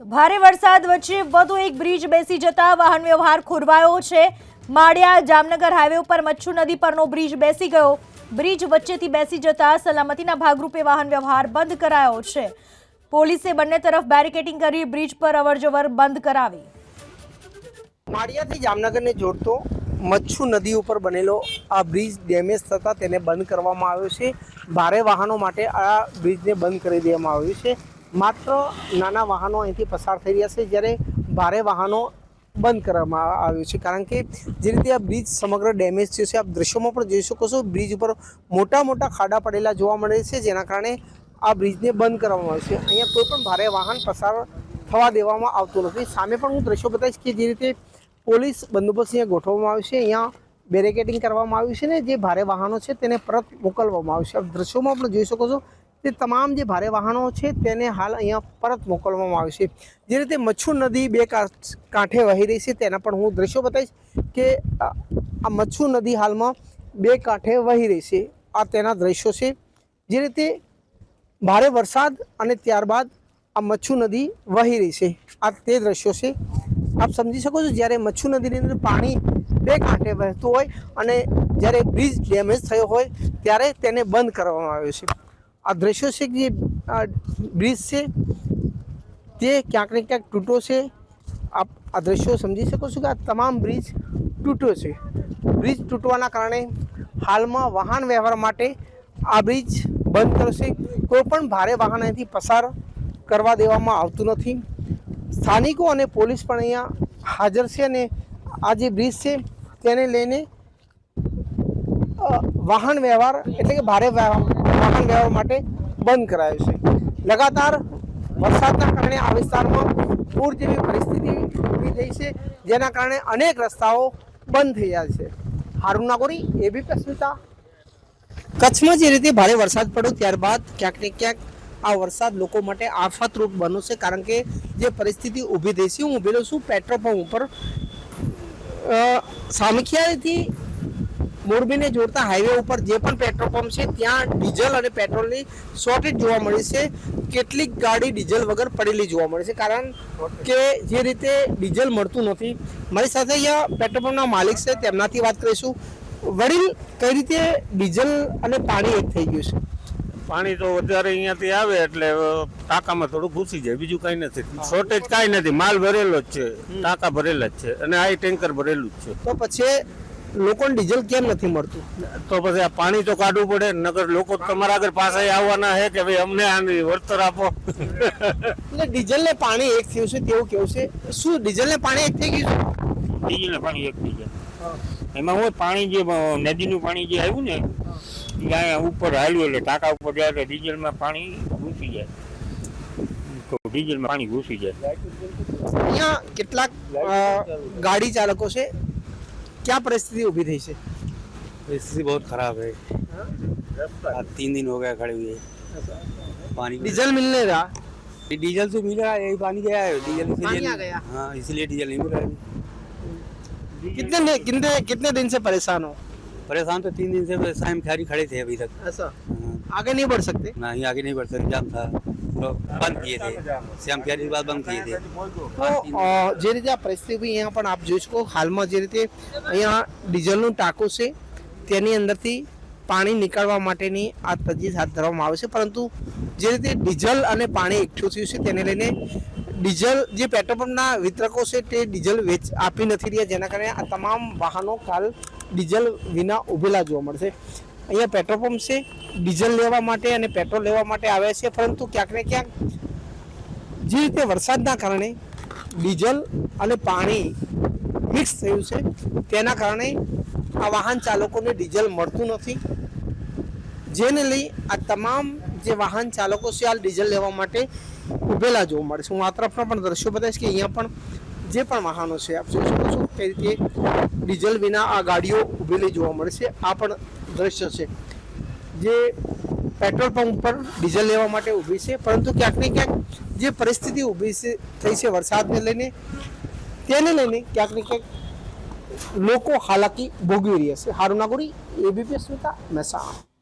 ભારે વરસાદ વચ્ચે વધુ એક બ્રિજ બેસી જતા વાહન વ્યવહાર ખોરવાયો છે. માળિયા જામનગર હાઈવે ઉપર મચ્છુ નદી પરનો બ્રિજ બેસી ગયો. બ્રિજ વચ્ચેથી બેસી જતા સલામતીના ભાગરૂપે વાહન વ્યવહાર બંધ કરાયો છે. પોલીસે બંને તરફ બેરિકેટિંગ કરી બ્રિજ પર અવરજવર બંધ કરાવી. માળિયાથી જામનગરને જોડતો મચ્છુ નદી ઉપર બનેલો આ બ્રિજ ડેમેજ થતાં તેને બંધ કરવામાં આવ્યો છે. ભારે વાહનો માટે આ બ્રિજને બંધ કરી દેવામાં આવ્યું છે. માત્ર નાના વાહનો અહીંથી પસાર થઈ રહ્યા છે, જ્યારે ભારે વાહનો બંધ કરવામાં આવ્યું છે. કારણ કે જે રીતે આ બ્રિજ સમગ્ર ડેમેજ થયો છે, આપ દ્રશ્યોમાં પણ જોઈ શકો છો, બ્રિજ ઉપર મોટા મોટા ખાડા પડેલા જોવા મળે છે, જેના કારણે આ બ્રિજને બંધ કરવામાં આવ્યું છે. અહીંયા કોઈ પણ ભારે વાહન પસાર થવા દેવામાં આવતું નથી. સામે પણ હું દ્રશ્યો બતાવીશ કે જે રીતે પોલીસ બંદોબસ્ત અહીંયા ગોઠવવામાં આવ્યો છે. અહીંયા બેરિકેડિંગ કરવામાં આવ્યું છે ને જે ભારે વાહનો છે, તેને પરત મોકલવામાં આવ્યું છે. આપ દ્રશ્યોમાં પણ જોઈ શકો છો તે તમામ જે ભારે વાહનો છે તેને હાલ અહીંયા પરત મોકલવામાં આવશે જે રીતે મચ્છુ નદી બે કાંઠ- વહી રહી છે, તેના પણ હું દ્રશ્યો બતાવીશ કે આ મચ્છુ નદી હાલમાં બે કાંઠે વહી રહી છે. આ તેના દ્રશ્યો છે. જે રીતે ભારે વરસાદ અને ત્યારબાદ આ મચ્છુ નદી વહી રહી છે. આ તે દ્રશ્યો છે. આપ સમજી શકો છો, જ્યારે મચ્છુ નદીની અંદર પાણી બે કાંઠે વહેતું હોય અને જ્યારે બ્રિજ ડેમેજ થયો હોય, ત્યારે તેને બંધ કરવામાં આવ્યો છે. આ દ્રશ્યો છે કે જે આ બ્રિજ છે તે ક્યાંક ને ક્યાંક તૂટો છે આપ આ દ્રશ્યો સમજી શકો છો કે આ તમામ બ્રિજ તૂટ્યો છે બ્રિજ તૂટવાના કારણે હાલમાં વાહન વ્યવહાર માટે આ બ્રિજ બંધ કરશે કોઈ પણ ભારે વાહન અહીંથી પસાર કરવા દેવામાં આવતું નથી સ્થાનિકો અને પોલીસ પણ અહીંયા હાજર છે અને આ જે બ્રિજ છે તેને લઈને વાહન વ્યવહાર એટલે કે ભારે વાહ- વાહન વ્યવહાર માટે બંધ કરાયો છે. લગાતાર વરસાદના કારણે આ વિસ્તારમાં પૂર જેવી પરિસ્થિતિ ઊભી થઈ છે, જેના કારણે અનેક રસ્તાઓ બંધ થઈ ગયા છે. હારૂન નાગોરી એબી અસ્મિતા કચ્છમાં જે રીતે ભારે વરસાદ પડ્યો, ત્યારબાદ ક્યાંક ને ક્યાંક આ વરસાદ લોકો માટે આફતરૂપ બન્યો છે, કારણ કે જે પરિસ્થિતિ ઊભી થઈ છે, હું ઊભેલો છું પેટ્રોલ પંપ ઉપર. સામખિયાળીથી મોરબીને જોડતા હાઈવે ઉપર જે પણ પેટ્રોલ પંપ છે ત્યાં ડીઝલ અને પેટ્રોલની શોર્ટેજ જોવા મળી છે. કેટલીક ગાડી ડીઝલ વગર પડેલી જોવા મળે છે. કારણ કે જે રીતે ડીઝલ મળતું નથી. મારી સાથે અહીંયા પેટ્રોલ પંપના માલિક છે તેમનાથી વાત કરીશું. વડીલ કઈ રીતે ડીઝલ અને પાણી એક થઈ ગયું છે? પાણી તો વધારે અહીંયાથી આવે એટલે ટાંકામાં થોડું ઘૂસી જાય બીજું કઈ નથી. શોર્ટેજ કાંઈ નથી માલ ભરેલો જ છે ટાંકા ભરેલા જ છે અને આ ટેન્કર ભરેલું જ છે. તો પછી લોકોને ડીઝલ કેમ નથી મળતું? તો પછી આ પાણી તો કાઢવું પડે નગર લોકો તમારા આગળ પાસે આવવાના છે કે ભાઈ અમને આની વળતર આપો. એટલે ડીઝલ ને પાણી એક થયું છે તેવું કેવું છે? શું ડીઝલ ને પાણી એક થઈ ગયું છે? ડીઝલ પાણી એક થઈ ગયું. એમાં હું પાણી જે નદીનું પાણી જે આવ્યું ને એ ઉપર હાલ્યું એટલે ટાંકા ઉપર જાય એટલે ડીઝલમાં પાણી ઘૂસી જાય. તો ડીઝલમાં પાણી ઘૂસી જાય. અહીંયા કેટલાક ગાડી ચાલકો છે ક્યાં પરિસ્થિતિ ઊભી થઈ છે स्थिति बहुत खराब है आज तीन दिन हो गया खड़े हुए पानी डीजल मिलने रहा डीजल तो मिल रहा है यही पानी गया है डीजल पानी इसीलिए आ गया। हाँ इसलिए डीजल नहीं मिल रहा है कितने ने- कितने कितने दिन से परेशान हो परेशान तो तीन दिन से शाम खिलाड़ी खड़े थे अभी तक ऐसा हाँ, आगे नहीं बढ़ सकते नहीं आगे नहीं बढ़ सकते जाम था तो बंद किए थे श्याम खिलाड़ी बाद बंद किए थे તો અ, જે રીતે આ પરિસ્થિતિ ઊભી અહીંયા પણ આપ જોઈ શકો હાલમાં જે રીતે અહીંયા ડીઝલનું ટાંકો છે તેની અંદરથી પાણી નીકાળવા માટેની આ તજવીજ હાથ ધરવામાં આવે છે પરંતુ જે રીતે ડીઝલ અને પાણી એકઠું થયું છે તેને લઈને ડીઝલ જે પેટ્રોલ પંપના વિતરકો છે તે ડીઝલ વેચ આપી નથી રહ્યા જેના કારણે આ તમામ વાહનો કાલ ડીઝલ વિના ઊભેલા જોવા મળશે અહીંયા પેટ્રોલ પંપ છે, ડીઝલ લેવા માટે અને પેટ્રોલ લેવા માટે આવે છે, પરંતુ ક્યાંક ને ક્યાંક જે રીતે વરસાદના કારણે ડીઝલ અને પાણી મિક્સ થયું છે, તેના કારણે આ વાહન ચાલકોને ડીઝલ મળતું નથી. જેને લઈ આ તમામ જે વાહન ચાલકો છે હાલ ડીઝલ લેવા માટે ઉભેલા જોવા મળે છે. હું આ તરફના પણ દ્રશ્યો બતાવીશ કે અહીંયા પણ જે પણ વાહનો છે, આપ જોઈ શકો છો કઈ રીતે ડીઝલ વિના આ ગાડીઓ ઊભેલી જોવા મળે છે. આ પણ દ્રશ્ય છે. જે પેટ્રોલ પંપ પર ડીઝલ લેવા માટે ઊભી છે, પરંતુ ક્યાંક ને ક્યાંક જે પરિસ્થિતિ ઊભી છે, થઈ છે વરસાદને લઈને, તેને લઈને ક્યાંક ને ક્યાંક લોકો હાલાકી ભોગવી રહ્યા છે. હારુનાગુરી એબીપી સ્મિતા મહેસાણા.